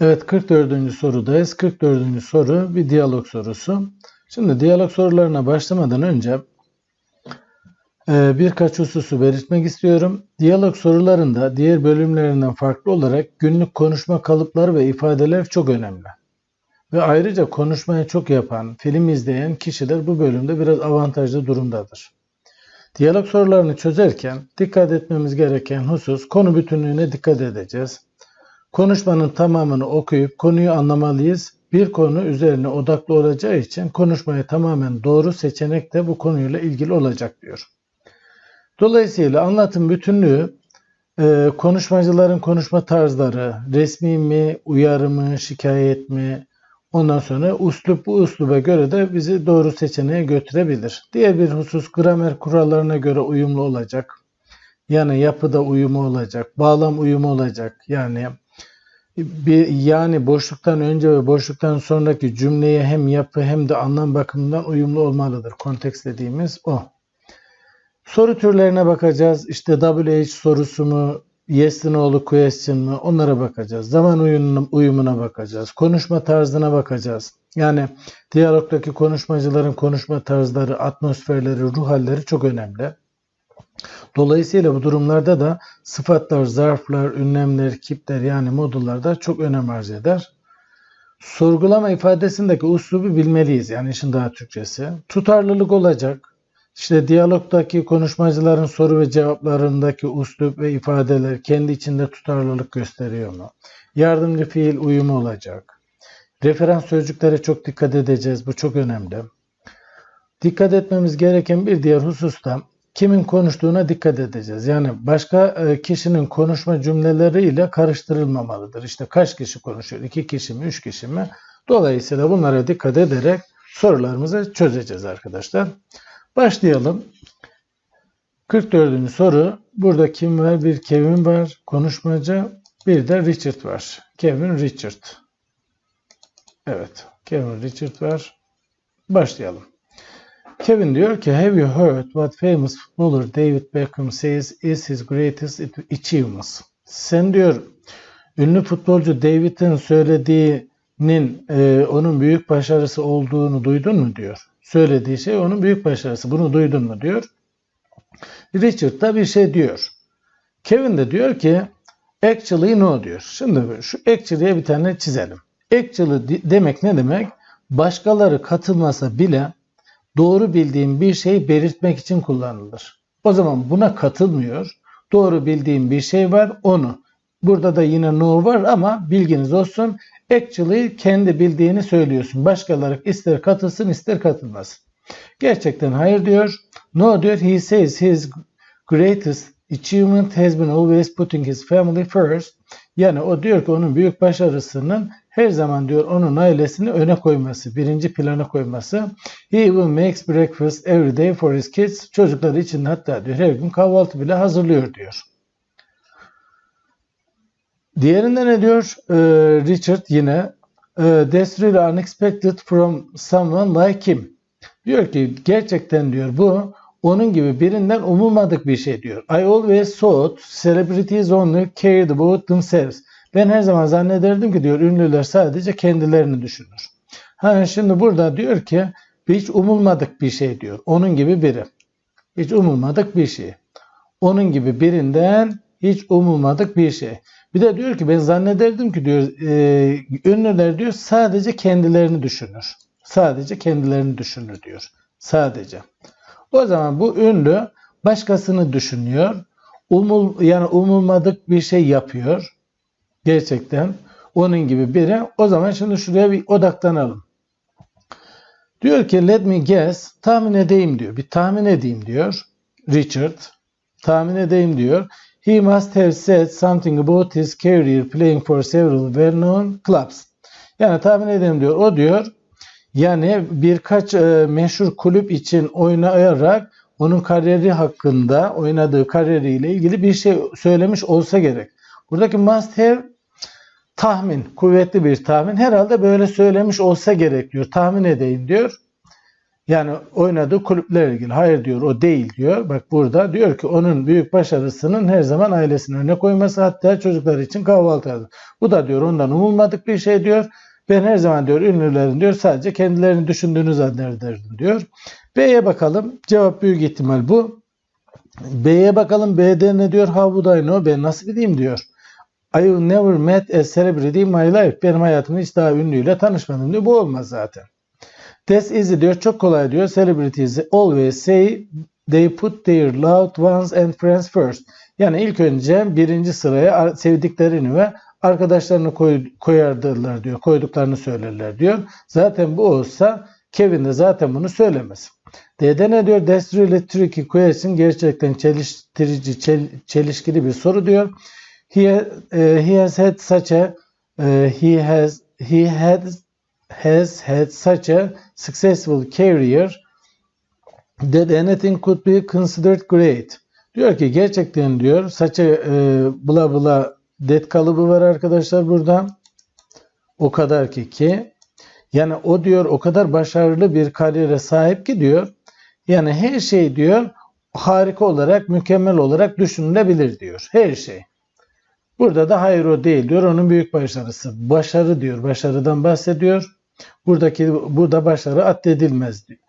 Evet 44. sorudayız. 44. soru bir diyalog sorusu. Şimdi diyalog sorularına başlamadan önce e, birkaç hususu belirtmek istiyorum. Diyalog sorularında diğer bölümlerinden farklı olarak günlük konuşma kalıpları ve ifadeler çok önemli. Ve ayrıca konuşmayı çok yapan, film izleyen kişiler bu bölümde biraz avantajlı durumdadır. Diyalog sorularını çözerken dikkat etmemiz gereken husus konu bütünlüğüne dikkat edeceğiz. Konuşmanın tamamını okuyup konuyu anlamalıyız. Bir konu üzerine odaklı olacağı için konuşmayı tamamen doğru seçenek de bu konuyla ilgili olacak diyor. Dolayısıyla anlatım bütünlüğü e, konuşmacıların konuşma tarzları, resmi mi, uyarı mı, şikayet mi, ondan sonra uslup bu usluba göre de bizi doğru seçeneğe götürebilir. Diğer bir husus gramer kurallarına göre uyumlu olacak. Yani yapıda uyumu olacak, bağlam uyumu olacak. Yani bir yani boşluktan önce ve boşluktan sonraki cümleye hem yapı hem de anlam bakımından uyumlu olmalıdır. Konteks dediğimiz o. Soru türlerine bakacağız. İşte WH sorusu mu, yes no question mu onlara bakacağız. Zaman uyumuna, uyumuna bakacağız. Konuşma tarzına bakacağız. Yani diyalogdaki konuşmacıların konuşma tarzları, atmosferleri, ruh halleri çok önemli. Dolayısıyla bu durumlarda da sıfatlar, zarflar, ünlemler, kipler yani modullar da çok önem arz eder. Sorgulama ifadesindeki uslubu bilmeliyiz. Yani işin daha Türkçesi. Tutarlılık olacak. İşte diyalogdaki konuşmacıların soru ve cevaplarındaki uslup ve ifadeler kendi içinde tutarlılık gösteriyor mu? Yardımcı fiil uyumu olacak. Referans sözcüklere çok dikkat edeceğiz. Bu çok önemli. Dikkat etmemiz gereken bir diğer husus da kimin konuştuğuna dikkat edeceğiz. Yani başka e, kişinin konuşma cümleleriyle karıştırılmamalıdır. İşte kaç kişi konuşuyor? İki kişi mi? Üç kişi mi? Dolayısıyla bunlara dikkat ederek sorularımızı çözeceğiz arkadaşlar. Başlayalım. 44. soru. Burada kim var? Bir Kevin var. Konuşmacı. Bir de Richard var. Kevin Richard. Evet. Kevin Richard var. Başlayalım. Kevin diyor ki Have you heard what famous footballer David Beckham says is his greatest achievements? Sen diyor ünlü futbolcu David'in söylediğinin e, onun büyük başarısı olduğunu duydun mu diyor. Söylediği şey onun büyük başarısı. Bunu duydun mu diyor. Richard da bir şey diyor. Kevin de diyor ki actually no diyor. Şimdi şu actually'ye bir tane çizelim. Actually demek ne demek? Başkaları katılmasa bile doğru bildiğim bir şeyi belirtmek için kullanılır. O zaman buna katılmıyor. Doğru bildiğim bir şey var onu. Burada da yine no var ama bilginiz olsun. Actually kendi bildiğini söylüyorsun. Başkaları ister katılsın ister katılmasın. Gerçekten hayır diyor. No diyor. He says his greatest achievement has been always putting his family first. Yani o diyor ki onun büyük başarısının her zaman diyor onun ailesini öne koyması, birinci plana koyması. He even makes breakfast every day for his kids. Çocukları için hatta diyor her gün kahvaltı bile hazırlıyor diyor. Diğerinde ne diyor? Ee, Richard yine e, That's really unexpected from someone like him. Diyor ki gerçekten diyor bu onun gibi birinden umulmadık bir şey diyor. I always thought celebrities only cared about themselves. Ben her zaman zannederdim ki diyor ünlüler sadece kendilerini düşünür. Ha şimdi burada diyor ki hiç umulmadık bir şey diyor. Onun gibi biri. Hiç umulmadık bir şey. Onun gibi birinden hiç umulmadık bir şey. Bir de diyor ki ben zannederdim ki diyor e, ünlüler diyor sadece kendilerini düşünür. Sadece kendilerini düşünür diyor. Sadece. O zaman bu ünlü başkasını düşünüyor. Umul yani umulmadık bir şey yapıyor. Gerçekten onun gibi biri. O zaman şimdi şuraya bir odaklanalım. Diyor ki let me guess tahmin edeyim diyor. Bir tahmin edeyim diyor. Richard tahmin edeyim diyor. He must have said something about his career playing for several well-known clubs. Yani tahmin edeyim diyor. O diyor yani birkaç e, meşhur kulüp için oynayarak onun kariyeri hakkında oynadığı kariyeriyle ilgili bir şey söylemiş olsa gerek. Buradaki must have tahmin, kuvvetli bir tahmin. Herhalde böyle söylemiş olsa gerek diyor. Tahmin edeyim diyor. Yani oynadığı kulüplerle ilgili. Hayır diyor o değil diyor. Bak burada diyor ki onun büyük başarısının her zaman ailesinin önüne koyması hatta çocuklar için kahvaltı hazır. Bu da diyor ondan umulmadık bir şey diyor. Ben her zaman diyor ünlülerin diyor sadece kendilerini düşündüğünü zannederdim diyor. B'ye bakalım. Cevap büyük ihtimal bu. B'ye bakalım. B'de ne diyor? How would I know? Ben nasıl bileyim diyor. I never met a celebrity in my life. Benim hayatımda hiç daha ünlüyle tanışmadım diyor. Bu olmaz zaten. That's easy diyor. Çok kolay diyor. Celebrities always say they put their loved ones and friends first. Yani ilk önce birinci sıraya sevdiklerini ve arkadaşlarını koy, koyardılar diyor. Koyduklarını söylerler diyor. Zaten bu olsa Kevin de zaten bunu söylemez. D'de ne diyor? That's really tricky question. Gerçekten çeliştirici, çel, çelişkili bir soru diyor. He, uh, he has had such a uh, he has he had has had such a successful career that anything could be considered great. Diyor ki gerçekten diyor saça e, bula bula det kalıbı var arkadaşlar burada. O kadar ki ki yani o diyor o kadar başarılı bir kariyere sahip ki diyor. Yani her şey diyor harika olarak, mükemmel olarak düşünülebilir diyor. Her şey. Burada da hayır o değil diyor. Onun büyük başarısı. Başarı diyor. Başarıdan bahsediyor. Buradaki burada başarı addedilmez diyor.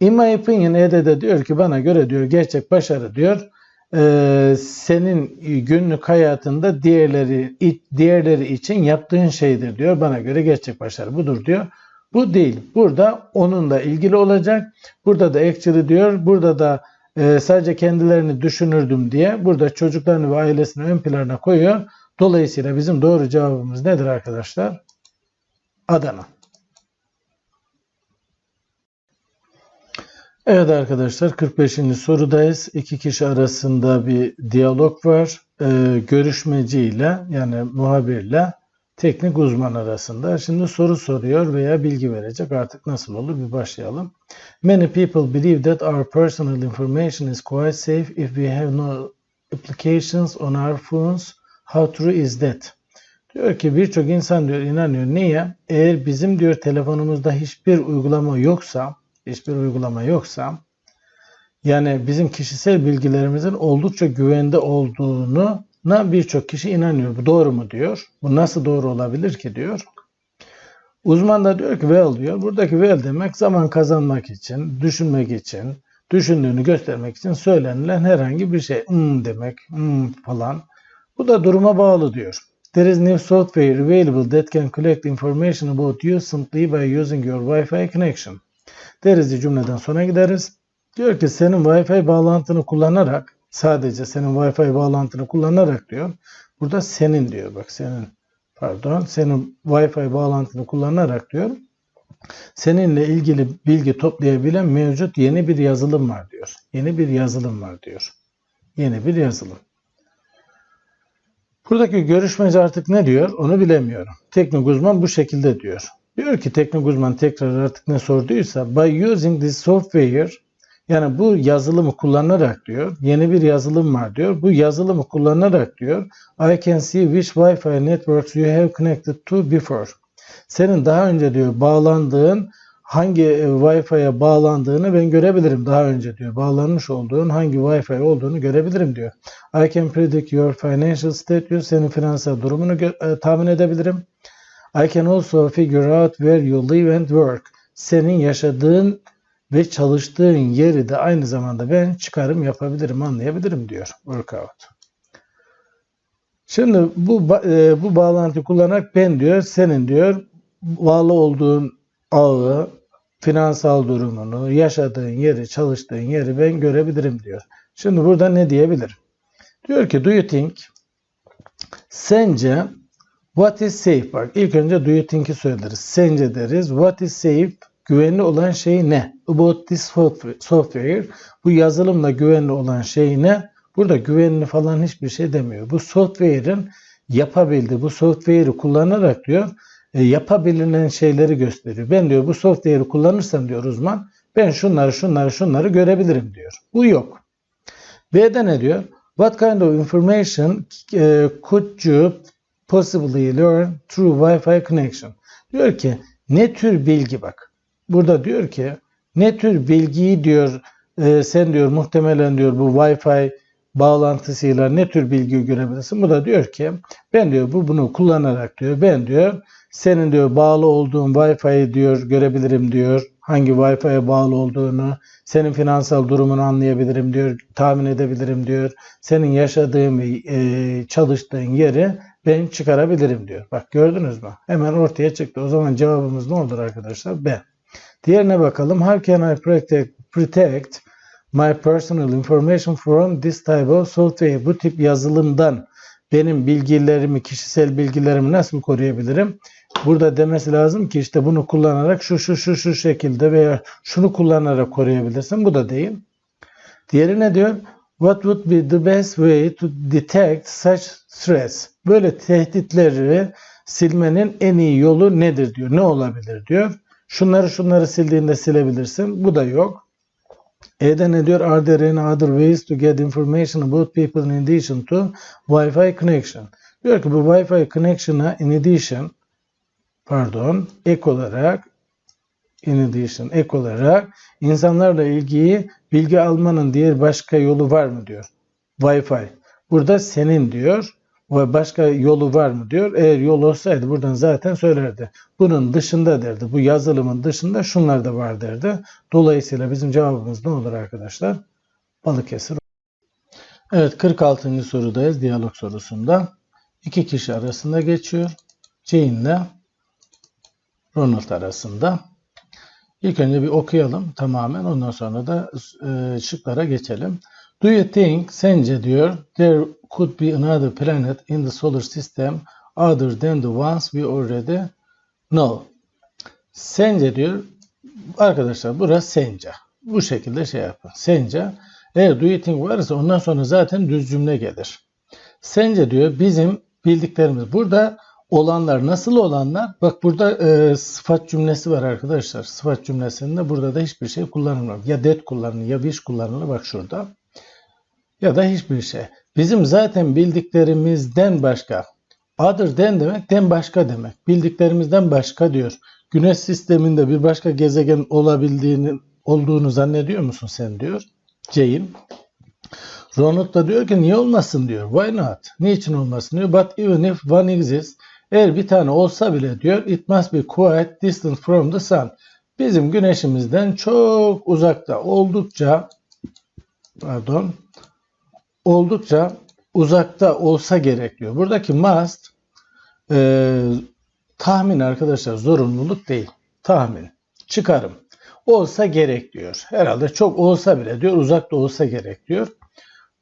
In my opinion Ede de diyor ki bana göre diyor gerçek başarı diyor e, senin günlük hayatında diğerleri diğerleri için yaptığın şeydir diyor. Bana göre gerçek başarı budur diyor. Bu değil. Burada onunla ilgili olacak. Burada da actually diyor. Burada da e, sadece kendilerini düşünürdüm diye burada çocuklarını ve ailesini ön plana koyuyor. Dolayısıyla bizim doğru cevabımız nedir arkadaşlar? Adana. Evet arkadaşlar 45. sorudayız. İki kişi arasında bir diyalog var. Ee, görüşmeci ile yani muhabirle teknik uzman arasında. Şimdi soru soruyor veya bilgi verecek. Artık nasıl olur bir başlayalım. Many people believe that our personal information is quite safe if we have no applications on our phones. How true is that? Diyor ki birçok insan diyor inanıyor. Niye? Eğer bizim diyor telefonumuzda hiçbir uygulama yoksa hiçbir uygulama yoksa yani bizim kişisel bilgilerimizin oldukça güvende olduğunu birçok kişi inanıyor. Bu doğru mu diyor. Bu nasıl doğru olabilir ki diyor. Uzman da diyor ki well diyor. Buradaki well demek zaman kazanmak için, düşünmek için, düşündüğünü göstermek için söylenilen herhangi bir şey. Hmm demek, hmm falan. Bu da duruma bağlı diyor. There is new software available that can collect information about you simply by using your Wi-Fi connection. Deriz cümleden sonra gideriz. Diyor ki senin Wi-Fi bağlantını kullanarak sadece senin Wi-Fi bağlantını kullanarak diyor. Burada senin diyor bak senin pardon senin Wi-Fi bağlantını kullanarak diyor. Seninle ilgili bilgi toplayabilen mevcut yeni bir yazılım var diyor. Yeni bir yazılım var diyor. Yeni bir yazılım. Buradaki görüşmeci artık ne diyor onu bilemiyorum. Teknik uzman bu şekilde diyor. Diyor ki teknik uzman tekrar artık ne sorduysa by using this software yani bu yazılımı kullanarak diyor yeni bir yazılım var diyor. Bu yazılımı kullanarak diyor I can see which Wi-Fi networks you have connected to before. Senin daha önce diyor bağlandığın hangi e, Wi-Fi'ye bağlandığını ben görebilirim daha önce diyor. Bağlanmış olduğun hangi Wi-Fi olduğunu görebilirim diyor. I can predict your financial status. Senin finansal durumunu e, tahmin edebilirim. I can also figure out where you live and work. Senin yaşadığın ve çalıştığın yeri de aynı zamanda ben çıkarım yapabilirim, anlayabilirim diyor workout. Şimdi bu e, bu bağlantı kullanarak ben diyor, senin diyor bağlı olduğun ağı, finansal durumunu, yaşadığın yeri, çalıştığın yeri ben görebilirim diyor. Şimdi burada ne diyebilirim? Diyor ki do you think sence What is safe? Bak ilk önce do you think'i söyleriz. Sence deriz. What is safe? Güvenli olan şey ne? About this software. Bu yazılımla güvenli olan şey ne? Burada güvenli falan hiçbir şey demiyor. Bu software'ın yapabildiği, bu software'ı kullanarak diyor e, yapabilinen şeyleri gösteriyor. Ben diyor bu software'ı kullanırsam diyor uzman ben şunları şunları şunları görebilirim diyor. Bu yok. B'de ne diyor? What kind of information uh, could you possibly learn through Wi-Fi connection. Diyor ki ne tür bilgi bak. Burada diyor ki ne tür bilgiyi diyor e, sen diyor muhtemelen diyor bu Wi-Fi bağlantısıyla ne tür bilgi görebilirsin? Bu da diyor ki ben diyor bu bunu kullanarak diyor ben diyor senin diyor bağlı olduğun Wi-Fi'yi diyor görebilirim diyor. Hangi Wi-Fi'ye bağlı olduğunu, senin finansal durumunu anlayabilirim diyor, tahmin edebilirim diyor. Senin yaşadığın ve e, çalıştığın yeri ben çıkarabilirim diyor. Bak gördünüz mü? Hemen ortaya çıktı. O zaman cevabımız ne olur arkadaşlar? B. Diğerine bakalım. How can I protect, protect my personal information from this type of software? Bu tip yazılımdan benim bilgilerimi, kişisel bilgilerimi nasıl koruyabilirim? Burada demesi lazım ki işte bunu kullanarak şu şu şu şu şekilde veya şunu kullanarak koruyabilirsin. Bu da değil. Diğeri ne diyor? What would be the best way to detect such threats? Böyle tehditleri silmenin en iyi yolu nedir diyor. Ne olabilir diyor. Şunları şunları sildiğinde silebilirsin. Bu da yok. E'de ne diyor? Are there any other ways to get information about people in addition to Wi-Fi connection? Diyor ki bu Wi-Fi connection'a in addition pardon ek olarak in addition ek olarak insanlarla ilgili bilgi almanın diğer başka yolu var mı diyor. Wi-Fi. Burada senin diyor ve başka yolu var mı diyor. Eğer yol olsaydı buradan zaten söylerdi. Bunun dışında derdi. Bu yazılımın dışında şunlar da var derdi. Dolayısıyla bizim cevabımız ne olur arkadaşlar? Balıkesir. Evet 46. sorudayız diyalog sorusunda. İki kişi arasında geçiyor. Jane ile Ronald arasında. İlk önce bir okuyalım tamamen. Ondan sonra da e, şıklara geçelim. Do you think, sence diyor, there could be another planet in the solar system other than the ones we already know? Sence diyor, arkadaşlar burası sence. Bu şekilde şey yapın. Sence, eğer do you think varsa ondan sonra zaten düz cümle gelir. Sence diyor bizim bildiklerimiz. Burada olanlar nasıl olanlar? Bak burada e, sıfat cümlesi var arkadaşlar. Sıfat cümlesinde burada da hiçbir şey kullanılmıyor. Ya that kullanılır ya wish kullanılır. Bak şurada. Ya da hiçbir şey. Bizim zaten bildiklerimizden başka. Other than demek den başka demek. Bildiklerimizden başka diyor. Güneş sisteminde bir başka gezegen olabildiğini olduğunu zannediyor musun sen diyor. Jane. Ronald da diyor ki niye olmasın diyor. Why not? Niçin olmasın diyor. But even if one exists, eğer bir tane olsa bile diyor it must be quite distant from the sun. Bizim güneşimizden çok uzakta oldukça pardon oldukça uzakta olsa gerek diyor. Buradaki must e, tahmin arkadaşlar zorunluluk değil. Tahmin. Çıkarım. Olsa gerek diyor. Herhalde çok olsa bile diyor uzakta olsa gerek diyor.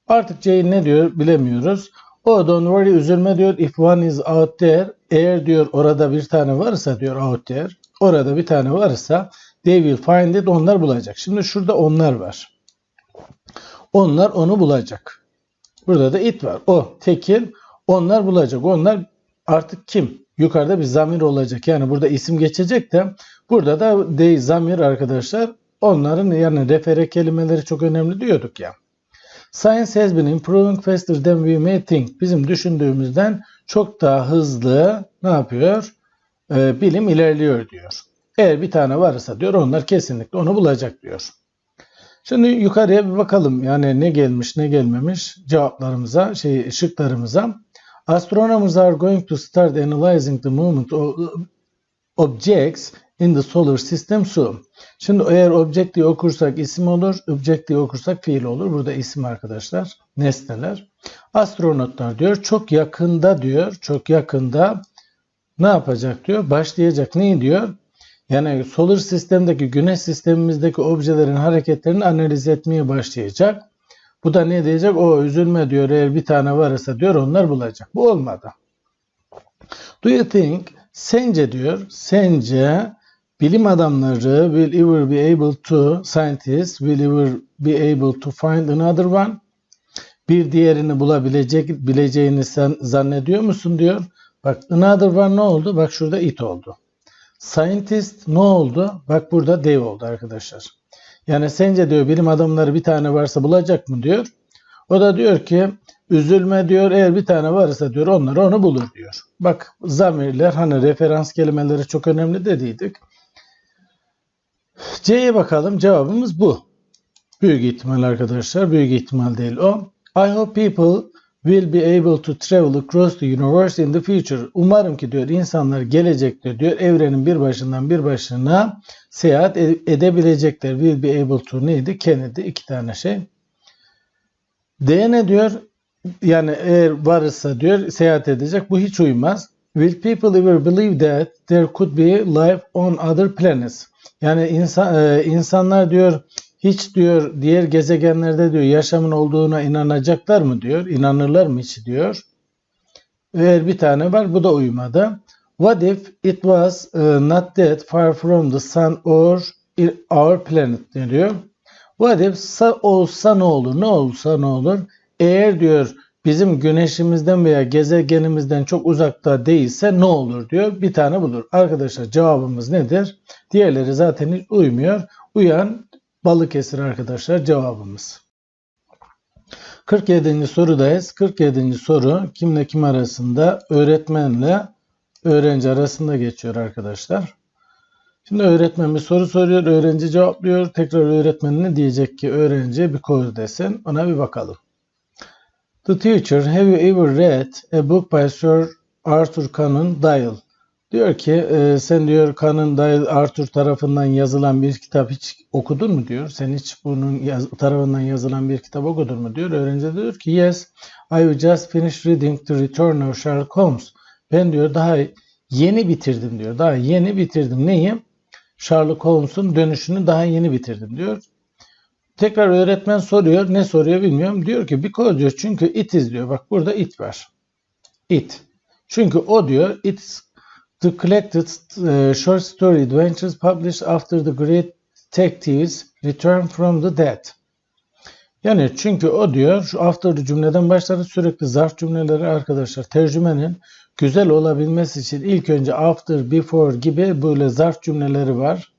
Artık Jane ne diyor bilemiyoruz. O don't worry üzülme diyor. If one is out there eğer diyor orada bir tane varsa diyor out there orada bir tane varsa they will find it onlar bulacak. Şimdi şurada onlar var. Onlar onu bulacak. Burada da it var. O tekil onlar bulacak. Onlar artık kim? Yukarıda bir zamir olacak. Yani burada isim geçecek de burada da they zamir arkadaşlar. Onların yani refere kelimeleri çok önemli diyorduk ya. Science has been improving faster than we may think. Bizim düşündüğümüzden çok daha hızlı ne yapıyor? Ee, bilim ilerliyor diyor. Eğer bir tane varsa diyor onlar kesinlikle onu bulacak diyor. Şimdi yukarıya bir bakalım. Yani ne gelmiş ne gelmemiş cevaplarımıza, şey şıklarımıza. Astronomers are going to start analyzing the movement of objects in the solar system soon. Şimdi eğer object diye okursak isim olur, object diye okursak fiil olur. Burada isim arkadaşlar, nesneler. Astronotlar diyor çok yakında diyor, çok yakında ne yapacak diyor? Başlayacak. Neyi diyor? Yani solar sistemdeki güneş sistemimizdeki objelerin hareketlerini analiz etmeye başlayacak. Bu da ne diyecek? O üzülme diyor eğer bir tane varsa diyor onlar bulacak. Bu olmadı. Do you think sence diyor sence bilim adamları will ever be able to scientists will ever be able to find another one bir diğerini bulabilecek bileceğini sen zannediyor musun diyor. Bak another one ne oldu? Bak şurada it oldu. Scientist ne oldu? Bak burada dev oldu arkadaşlar. Yani sence diyor bilim adamları bir tane varsa bulacak mı diyor. O da diyor ki üzülme diyor eğer bir tane varsa diyor onları onu bulur diyor. Bak zamirler hani referans kelimeleri çok önemli dediydik. C'ye bakalım. Cevabımız bu. Büyük ihtimal arkadaşlar. Büyük ihtimal değil o. I hope people will be able to travel across the universe in the future. Umarım ki diyor insanlar gelecekte diyor evrenin bir başından bir başına seyahat e- edebilecekler. Will be able to neydi? Kennedy iki tane şey. D ne diyor? Yani eğer varsa diyor seyahat edecek. Bu hiç uymaz. Will people ever believe that there could be life on other planets? Yani insan, e, insanlar diyor hiç diyor diğer gezegenlerde diyor yaşamın olduğuna inanacaklar mı diyor. İnanırlar mı hiç diyor. Eğer bir tane var bu da uymadı. What if it was uh, not that far from the sun or our planet diyor. What if sa- olsa ne olur? Ne olsa ne olur? Eğer diyor bizim güneşimizden veya gezegenimizden çok uzakta değilse ne olur diyor. Bir tane bulur. Arkadaşlar cevabımız nedir? Diğerleri zaten hiç uymuyor. Uyan Balıkesir arkadaşlar cevabımız. 47. sorudayız. 47. soru kimle kim arasında? Öğretmenle öğrenci arasında geçiyor arkadaşlar. Şimdi öğretmen bir soru soruyor, öğrenci cevaplıyor. Tekrar öğretmen ne diyecek ki öğrenci because desin. Ona bir bakalım. The teacher, have you ever read a book by Sir Arthur Conan Doyle? Diyor ki e, sen diyor Conan Doyle Arthur tarafından yazılan bir kitap hiç okudun mu diyor. Sen hiç bunun yaz, tarafından yazılan bir kitap okudun mu diyor. Öğrenci diyor ki yes I just finished reading The Return of Sherlock Holmes. Ben diyor daha yeni bitirdim diyor. Daha yeni bitirdim. Neyi? Sherlock Holmes'un dönüşünü daha yeni bitirdim diyor. Tekrar öğretmen soruyor. Ne soruyor bilmiyorum. Diyor ki because diyor çünkü it is diyor. Bak burada it var. It. Çünkü o diyor it's the collected uh, short story adventures published after the great detectives return from the dead. Yani çünkü o diyor şu after cümleden başları sürekli zarf cümleleri arkadaşlar tercümenin güzel olabilmesi için ilk önce after, before gibi böyle zarf cümleleri var.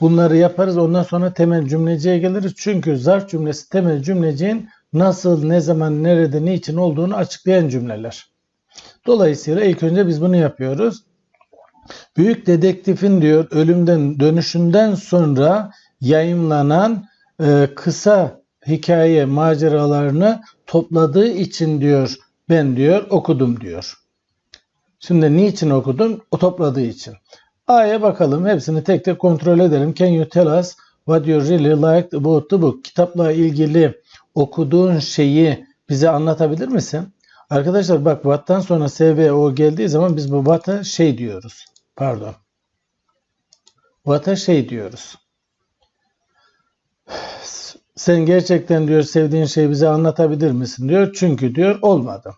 Bunları yaparız ondan sonra temel cümleciye geliriz. Çünkü zarf cümlesi temel cümleciğin nasıl, ne zaman, nerede, niçin olduğunu açıklayan cümleler. Dolayısıyla ilk önce biz bunu yapıyoruz. Büyük dedektifin diyor ölümden dönüşünden sonra yayımlanan e, kısa hikaye maceralarını topladığı için diyor ben diyor okudum diyor. Şimdi niçin okudum? O topladığı için. A'ya bakalım. Hepsini tek tek kontrol edelim. Can you tell us what you really liked about the book? Kitapla ilgili okuduğun şeyi bize anlatabilir misin? Arkadaşlar bak what'tan sonra SVO geldiği zaman biz bu what'a şey diyoruz. Pardon. What'a şey diyoruz. Sen gerçekten diyor sevdiğin şeyi bize anlatabilir misin diyor. Çünkü diyor olmadı.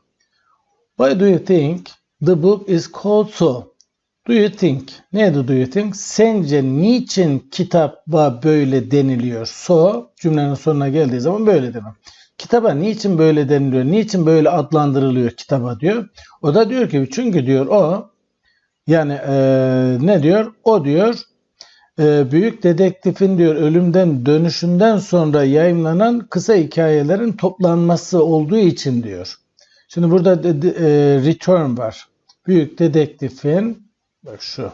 Why do you think the book is called so? Do you think? Neydi do you think? Sence niçin kitaba böyle deniliyor? So cümlenin sonuna geldiği zaman böyle demem. Kitaba niçin böyle deniliyor? Niçin böyle adlandırılıyor kitaba diyor. O da diyor ki çünkü diyor o yani e, ne diyor? O diyor e, büyük dedektifin diyor ölümden dönüşünden sonra yayınlanan kısa hikayelerin toplanması olduğu için diyor. Şimdi burada de, de, e, return var. Büyük dedektifin bak şu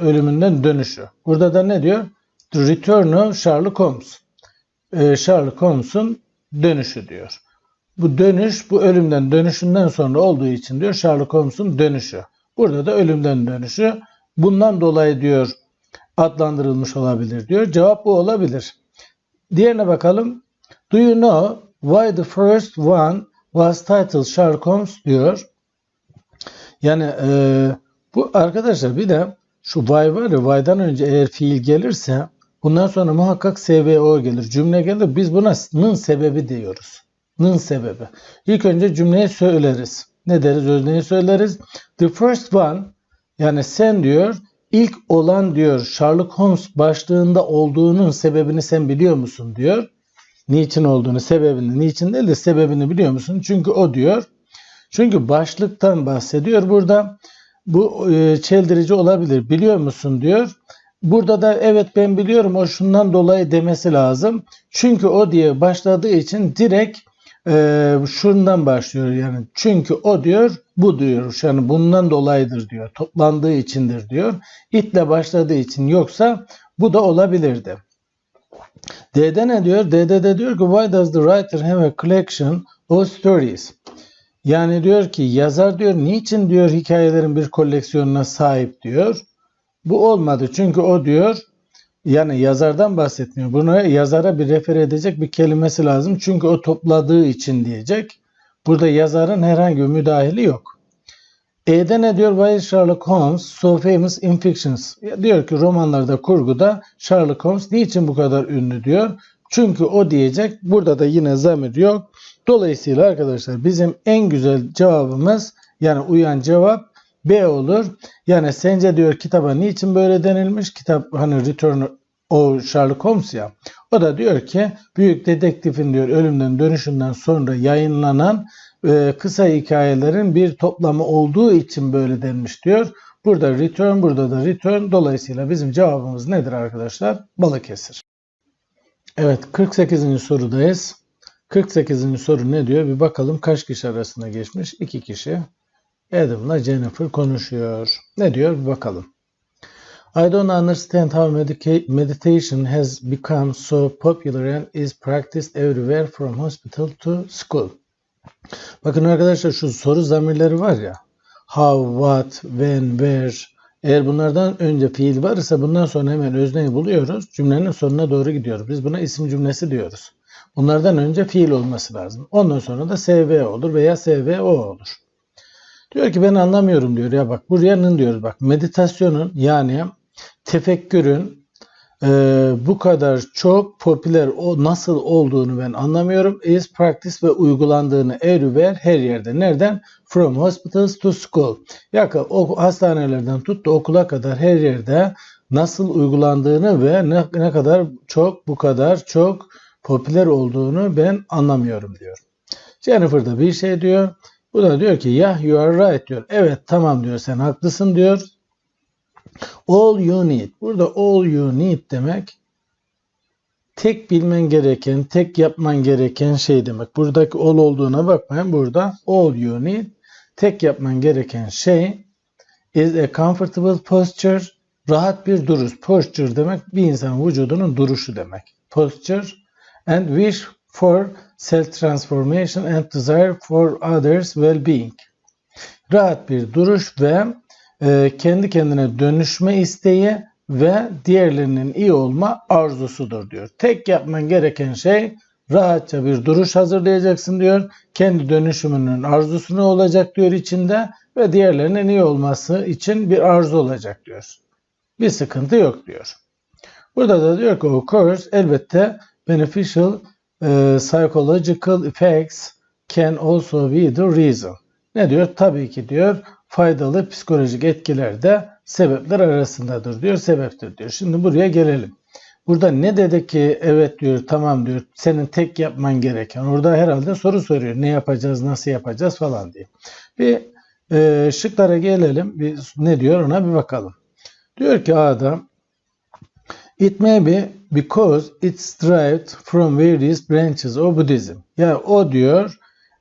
ölümünden dönüşü. Burada da ne diyor? The Return of Sherlock Holmes. E, Sherlock Holmes'un dönüşü diyor. Bu dönüş bu ölümden dönüşünden sonra olduğu için diyor Sherlock Holmes'un dönüşü. Burada da ölümden dönüşü. Bundan dolayı diyor adlandırılmış olabilir diyor. Cevap bu olabilir. Diğerine bakalım. Do you know why the first one was titled Sherlock Holmes diyor. Yani e, bu arkadaşlar bir de şu why var ya why'dan önce eğer fiil gelirse bundan sonra muhakkak SVO gelir. Cümle gelir. Biz buna nın sebebi diyoruz. Nın sebebi. İlk önce cümleyi söyleriz. Ne deriz? Özneyi söyleriz. The first one yani sen diyor ilk olan diyor Sherlock Holmes başlığında olduğunun sebebini sen biliyor musun diyor. Niçin olduğunu, sebebini, niçin değil de sebebini biliyor musun? Çünkü o diyor. Çünkü başlıktan bahsediyor burada. Bu e, çeldirici olabilir. Biliyor musun diyor. Burada da evet ben biliyorum o şundan dolayı demesi lazım. Çünkü o diye başladığı için direkt e, şundan başlıyor yani. Çünkü o diyor bu diyor. Yani bundan dolayıdır diyor. Toplandığı içindir diyor. Itle başladığı için yoksa bu da olabilirdi. D'de ne diyor? D'de de diyor ki why does the writer have a collection of stories? Yani diyor ki yazar diyor niçin diyor hikayelerin bir koleksiyonuna sahip diyor. Bu olmadı çünkü o diyor yani yazardan bahsetmiyor. Buna yazara bir refer edecek bir kelimesi lazım. Çünkü o topladığı için diyecek. Burada yazarın herhangi bir müdahili yok. E'de ne diyor? Why Sherlock Holmes so famous in fictions? Diyor ki romanlarda, kurguda Sherlock Holmes niçin bu kadar ünlü diyor. Çünkü o diyecek. Burada da yine zamir yok. Dolayısıyla arkadaşlar bizim en güzel cevabımız yani uyan cevap B olur. Yani sence diyor kitaba niçin böyle denilmiş? Kitap hani Return o Sherlock Holmes ya. O da diyor ki büyük dedektifin diyor ölümden dönüşünden sonra yayınlanan e, kısa hikayelerin bir toplamı olduğu için böyle denmiş diyor. Burada return, burada da return. Dolayısıyla bizim cevabımız nedir arkadaşlar? Balıkesir. Evet 48. sorudayız. 48. soru ne diyor? Bir bakalım kaç kişi arasında geçmiş? 2 kişi. Adam'la Jennifer konuşuyor. Ne diyor? Bir bakalım. I don't understand how meditation has become so popular and is practiced everywhere from hospital to school. Bakın arkadaşlar şu soru zamirleri var ya. How, what, when, where. Eğer bunlardan önce fiil varsa bundan sonra hemen özneyi buluyoruz. Cümlenin sonuna doğru gidiyoruz. Biz buna isim cümlesi diyoruz. Bunlardan önce fiil olması lazım. Ondan sonra da SV olur veya SVO olur. Diyor ki ben anlamıyorum diyor ya bak buraya diyoruz bak meditasyonun yani tefekkürün e, bu kadar çok popüler o nasıl olduğunu ben anlamıyorum. Is practice ve uygulandığını everywhere her yerde. Nereden? From hospitals to school. Yakın o hastanelerden tut da okula kadar her yerde nasıl uygulandığını ve ne, ne kadar çok bu kadar çok popüler olduğunu ben anlamıyorum diyor. Jennifer da bir şey diyor. Bu da diyor ki ya you are right diyor. Evet tamam diyor sen haklısın diyor. All you need. Burada all you need demek tek bilmen gereken, tek yapman gereken şey demek. Buradaki all olduğuna bakmayın. Burada all you need tek yapman gereken şey is a comfortable posture rahat bir duruş. Posture demek bir insanın vücudunun duruşu demek. Posture and wish for self-transformation and desire for others well-being. Rahat bir duruş ve e, kendi kendine dönüşme isteği ve diğerlerinin iyi olma arzusudur diyor. Tek yapman gereken şey rahatça bir duruş hazırlayacaksın diyor. Kendi dönüşümünün arzusu ne olacak diyor içinde ve diğerlerinin iyi olması için bir arzu olacak diyor. Bir sıkıntı yok diyor. Burada da diyor ki of course elbette beneficial e, psychological effects can also be the reason. Ne diyor? Tabii ki diyor faydalı psikolojik etkiler de sebepler arasındadır diyor, sebeptir diyor. Şimdi buraya gelelim. Burada ne dedi ki evet diyor tamam diyor senin tek yapman gereken. Orada herhalde soru soruyor. Ne yapacağız, nasıl yapacağız falan diye. Bir e, şıklara gelelim. Bir, ne diyor ona bir bakalım. Diyor ki A'da It may be because it's derived from various branches of Buddhism. Ya yani o diyor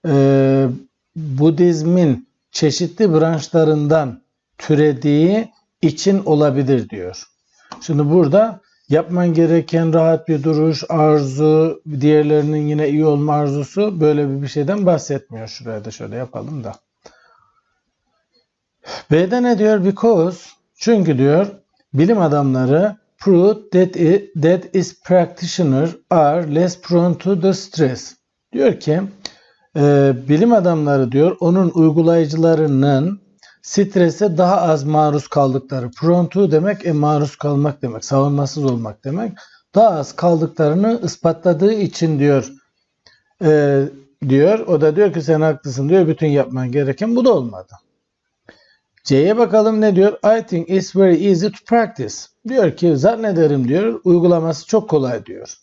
e, Budizmin çeşitli branşlarından türediği için olabilir diyor. Şimdi burada yapman gereken rahat bir duruş, arzu, diğerlerinin yine iyi olma arzusu böyle bir şeyden bahsetmiyor. Şuraya da şöyle yapalım da. B'de ne diyor? Because çünkü diyor bilim adamları proved that, it, that its practitioners are less prone to the stress. Diyor ki e, bilim adamları diyor onun uygulayıcılarının strese daha az maruz kaldıkları. Prone to demek e, maruz kalmak demek. Savunmasız olmak demek. Daha az kaldıklarını ispatladığı için diyor e, diyor. O da diyor ki sen haklısın diyor. Bütün yapman gereken bu da olmadı. C'ye bakalım ne diyor? I think it's very easy to practice. Diyor ki zannederim diyor uygulaması çok kolay diyor.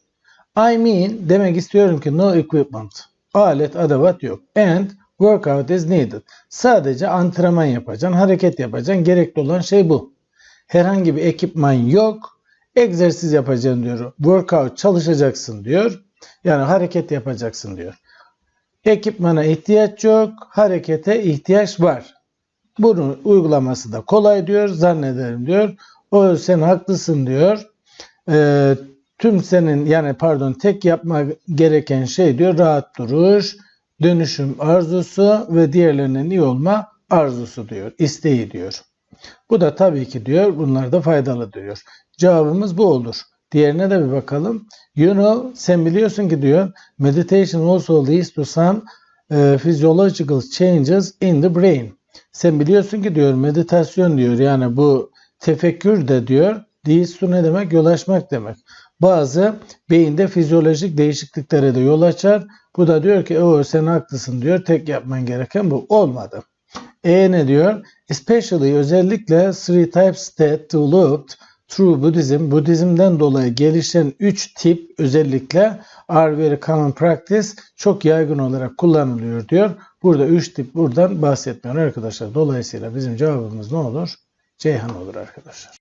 I mean demek istiyorum ki no equipment. Alet adavat yok. And workout is needed. Sadece antrenman yapacaksın, hareket yapacaksın. Gerekli olan şey bu. Herhangi bir ekipman yok. Egzersiz yapacaksın diyor. Workout çalışacaksın diyor. Yani hareket yapacaksın diyor. Ekipmana ihtiyaç yok, harekete ihtiyaç var. Bunun uygulaması da kolay diyor, zannederim diyor. O sen haklısın diyor. Ee, tüm senin yani pardon tek yapma gereken şey diyor rahat duruş, dönüşüm arzusu ve diğerlerinin iyi olma arzusu diyor, isteği diyor. Bu da tabii ki diyor bunlar da faydalı diyor. Cevabımız bu olur. Diğerine de bir bakalım. You know, sen biliyorsun ki diyor meditation also leads to some e, physiological changes in the brain. Sen biliyorsun ki diyor meditasyon diyor yani bu tefekkür de diyor to ne demek? Yol açmak demek. Bazı beyinde fizyolojik değişikliklere de yol açar. Bu da diyor ki o sen haklısın diyor. Tek yapman gereken bu. Olmadı. E ne diyor? Especially özellikle three types that developed through Buddhism. Budizm'den dolayı gelişen üç tip özellikle are very common practice çok yaygın olarak kullanılıyor diyor. Burada üç tip buradan bahsetmiyor arkadaşlar. Dolayısıyla bizim cevabımız ne olur? Ceyhan olur arkadaşlar.